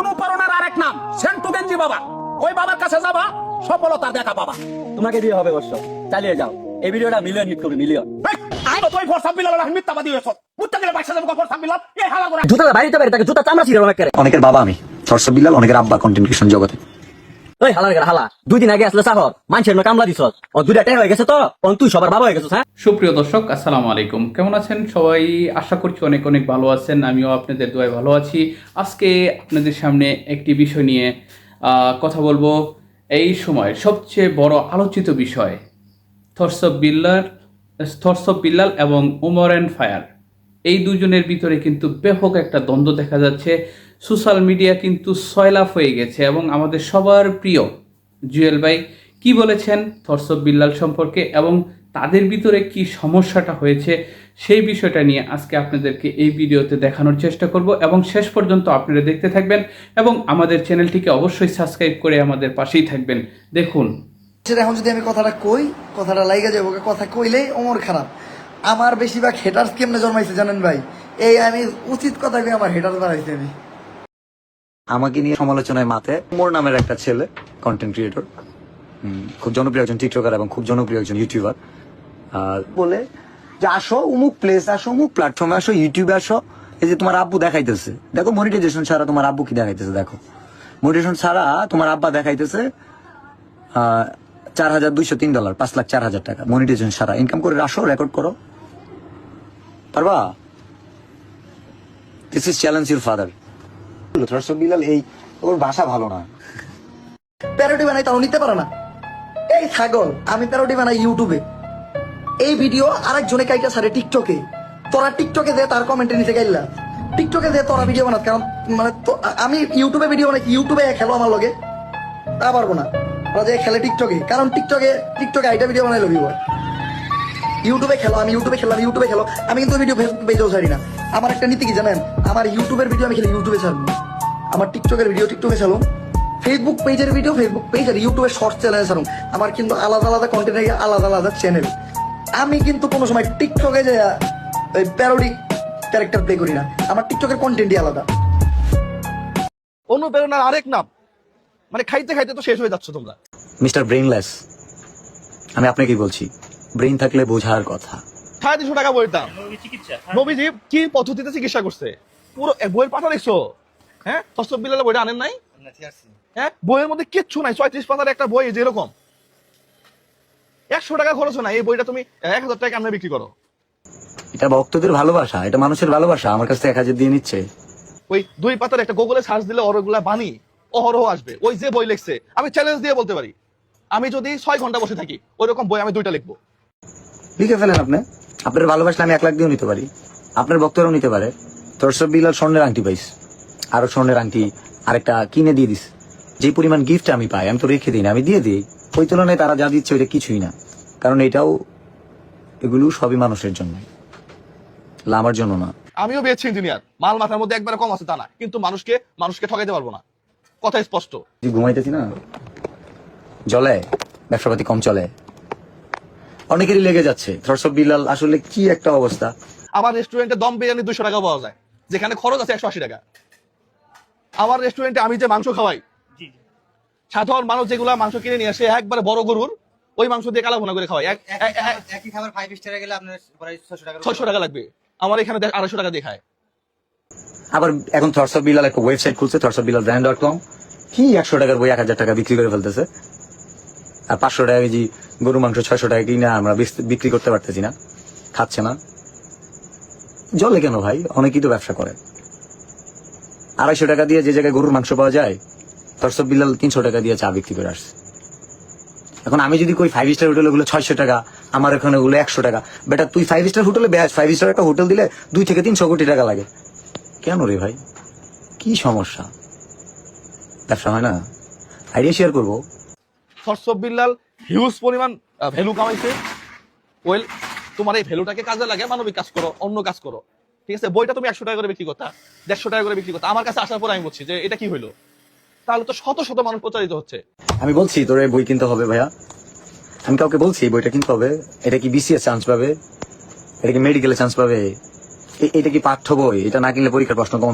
অনুপ্রেরণার আরেক নাম সেন্টু গেঞ্জি বাবা। ওই বাবার কাছে যাবা সফলতা দেখা বাবা তোমাকে দিয়ে হবে অবশ্য। চালিয়ে যাও। এই ভিডিওটা মিলিয়ন হিট করবে মিলিয়ন ফরসাব ফরসাব অনেকের বাবা আমি। থরসব বিলাল অনেকের আব্বা কন্টেন্ট ক্রিয়েশন জগতে। হালার হালা, দুই দিন আগে আসলে চাহর মানুষের না কামলা দিছ ও দুইটা টাই হয়ে গেছে তো, অন তুই সবার বাবা হয়ে গেছিস হ্যাঁ? সুপ্রিয় দর্শক, আসসালামু আলাইকুম। কেমন আছেন সবাই? আশা করছি অনেক অনেক ভালো আছেন। আমিও আপনাদের দোয়ায় ভালো আছি। আজকে আপনাদের সামনে একটি বিষয় নিয়ে কথা বলব। এই সময় সবচেয়ে বড় আলোচিত বিষয় থরসব বিল্লার থরসব বিল্লাল এবং উমর অ্যান্ড ফায়ার। এই দুজনের ভিতরে কিন্তু ব্যাপক একটা দ্বন্দ্ব দেখা যাচ্ছে। সোশ্যাল মিডিয়া কিন্তু সয়লাভ হয়ে গেছে এবং আমাদের সবার প্রিয় জুয়েল ভাই কি বলেছেন থরসব বিল্লাল সম্পর্কে এবং তাদের ভিতরে কি সমস্যাটা হয়েছে সেই বিষয়টা নিয়ে আজকে আপনাদেরকে এই ভিডিওতে দেখানোর চেষ্টা করব এবং শেষ পর্যন্ত আপনারা দেখতে থাকবেন এবং আমাদের চ্যানেলটিকে অবশ্যই সাবস্ক্রাইব করে আমাদের পাশেই থাকবেন। দেখুন। সেটা এখন যদি আমি কথাটা কই, কথাটা লাইগা যাব কথা কইলেই অমর খারাপ। আমার বেশিরভাগ হেটার্স কেমনে জন্মাইছে জানেন ভাই? এই আমি উচিত কথা আমার হেটার্স বাড়াইছে আমি। আমাকে নিয়ে সমালোচনায় মাতে। মোর নামের একটা ছেলে কন্টেন্ট ক্রিয়েটর খুব জনপ্রিয় একজন টিকটকার এবং খুব জনপ্রিয় একজন ইউটিউবার বলে যে, আসো উমুক প্লেস আসো উমুক প্ল্যাটফর্মে আসো ইউটিউবে আসো। এই যে তোমার আব্বু দেখাইতেছে। দেখো মনিটাইজেশন ছাড়া তোমার আব্বু কি দেখাইতেছে, দেখো। মনিটাইজেশন ছাড়া তোমার আব্বা দেখাইতেছে চার হাজার দুইশো তিন ডলার পাঁচ লাখ চার হাজার টাকা। মনিটাইজেশন ছাড়া ইনকাম করে আসো রেকর্ড করো। পারবা? This is challenge your father থরসব Bilal এই ওর ভাষা ভালো না। প্যারোডি বানাই তাও নিতে পারে না। এই ছাগল, আমি প্যারোডি বানাই ইউটিউবে। এই ভিডিও আরেকজনে কাইটা সারে টিকটকে। তোরা টিকটকে দে, তার কমেন্টে নিচে গাইলা। টিকটকে দে, তোরা ভিডিও বানাত, কারণ মানে আমি ইউটিউবে ভিডিও বানাই, ইউটিউবে খেলো আমার লগে। তা পারব না। ওরা যে খেলে টিকটকে, কারণ টিকটকে টিকটকে আইটা ভিডিও বানাই লবি ইউটিউবে খেলো, আমি ইউটিউবে খেললাম, ইউটিউবে খেলো। আমি কিন্তু ভিডিও পেজেও ছাড়ি না। আমার একটা নীতি কি জানেন? আমার ইউটিউবের ভিডিও আমি খেলি ইউটিউবে ছাড়বো। আমার টিকটকের ভিডিও টিকটকে ছাড়ো ফেসবুক পেজের ভিডিও ফেসবুক পেজ আর ইউটিউবের শর্ট চ্যানেল ছাড়ুন আমার কিন্তু আলাদা আলাদা কন্টেন্ট আলাদা আলাদা চ্যানেল আমি কিন্তু কোনো সময় টিকটকে যে ওই প্যারোডি ক্যারেক্টার প্লে করি না। আমার টিকটকের কন্টেন্টই আলাদা। অনুপ্রেরণার আরেক নাম। মানে খাইতে খাইতে তো শেষ হয়ে যাচ্ছ তোমরা। মিস্টার ব্রেইনলেস আমি আপনাকেই বলছি ব্রেইন থাকলে বোঝার কথা। সাড়ে তিনশো টাকা বইয়ের দাম। নবীজি কি পদ্ধতিতে চিকিৎসা করছে? পুরো বইয়ের পাতা দেখছ? হ্যাঁ? বিলালে বইটা আনেন নাই? হ্যাঁ? বইয়ের মধ্যে কিচ্ছু নাই ছয়ত্রিশ পাতার একটা বই যেরকম একশো টাকা খরচ না এই বইটা তুমি এক হাজার টাকা আমরা বিক্রি করো? এটা ভক্তদের ভালোবাসা এটা মানুষের ভালোবাসা আমার কাছ থেকে এক হাজার দিয়ে নিচ্ছে। ওই দুই পাতার একটা গুগলে সার্চ দিলে ওরগুলা বানি অহরহ আসবে। ওই যে বই লিখছে আমি চ্যালেঞ্জ দিয়ে বলতে পারি। আমি যদি ছয় ঘণ্টা বসে থাকি ওইরকম বই আমি দুইটা লিখব। লিখে ফেলেন আপনি। আপনার ভালোবাসলে আমি এক লাখ দিয়েও নিতে পারি। আপনার ভক্তরাও নিতে পারে। তোর সব বিলাল স্বর্ণের আংটি পাইস। আরও স্বর্ণের আংটি আরেকটা কিনে দিয়ে দিস। যে পরিমাণ গিফট আমি পাই আমি তো রেখে দিই না আমি দিয়ে দিই। ওই তুলনায় তারা যা দিচ্ছে ওইটা কিছুই না। কারণ এটাও এগুলো সবই মানুষের জন্য। আমার জন্য না। আমিও বিয়েছি ইঞ্জিনিয়ার মাল মাথার মধ্যে একবারে কম আছে তা না। কিন্তু মানুষকে মানুষকে ঠকাইতে পারব না। কথা স্পষ্ট। যে ঘুমাইতেছি না? জলে ব্যবসাপাতি কম চলে? অনেকেরই লেগে যাচ্ছে। থরসব বিলাল আসলে কি একটা অবস্থা? আমার রেস্টুরেন্টে দম বিরিয়ানি দুশো টাকা পাওয়া যায়। যেখানে খরচ আছে একশো আশি টাকা। আমার রেস্টুরেন্টে আমি যে মাংস খাওয়াই সাধারণ মানুষ যেগুলা মাংস কিনে নিয়ে আসে একবারে বড় গরুর ওই মাংস দিয়ে কালা ভুনা করে খাওয়াই। এক- এক- এক- একই খাবার ফাইভ স্টারে গেলে আপনার প্রায় ছশো টাকা ছয়শো টাকা লাগবে। আমার এখানে আড়াইশো টাকা দিয়ে খায়। আবার এখন থরসব বিলাল একটা ওয়েবসাইট খুলছে থরসব বিলাল ব্র্যান্ড ডট কম কি একশো টাকার বই এক হাজার টাকা বিক্রি করে ফেলতেছে? আর পাঁচশো টাকা কেজি গরু মাংস ছয়শো টাকা কিনে আমরা বিক্রি করতে পারতেছি না খাচ্ছে না। জলে কেন ভাই? অনেকেই তো ব্যবসা করে। আড়াইশো টাকা দিয়ে যে জায়গায় গরুর মাংস পাওয়া যায় থরসব বিলাল তিনশো টাকা দিয়ে চা বিক্রি করে আসছে। এখন আমি যদি কই ফাইভ স্টার হোটেল ওগুলো ছয়শো টাকা, আমার এখানে ওগুলো একশো টাকা। বেটা, তুই ফাইভ স্টার হোটেলে ফাইভ স্টার একটা হোটেল দিলে দুই থেকে তিনশো কোটি টাকা লাগে। কেন রে ভাই? কি সমস্যা? ব্যবসা হয় না? আইডিয়া শেয়ার করব। ফরসব বিল্লাল হিউজ পরিমাণ ভ্যালু কামাইছে। ওয়েল তোমার এই ভ্যালুটাকে কাজে লাগে, মানবিক কাজ করো, অন্য কাজ করো। ঠিক আছে? বইটা তুমি একশো টাকা করে বিক্রি করতা, দেড়শো টাকা করে বিক্রি করতা। আমার কাছে আসার পর আমি বলছি যে এটা কি হইল? তাহলে তো শত শত মানুষ প্রচারিত হচ্ছে। আমি বলছি, তোর বই কিনতে হবে ভাইয়া। আমি কাউকে বলছি বইটা কিনতে হবে। এটা কি বিসিএস চান্স পাবে? এটা কি মেডিকেলের চান্স পাবে? এটা কি পাঠ্য বই? এটা না কিনলে পরীক্ষার প্রশ্ন কম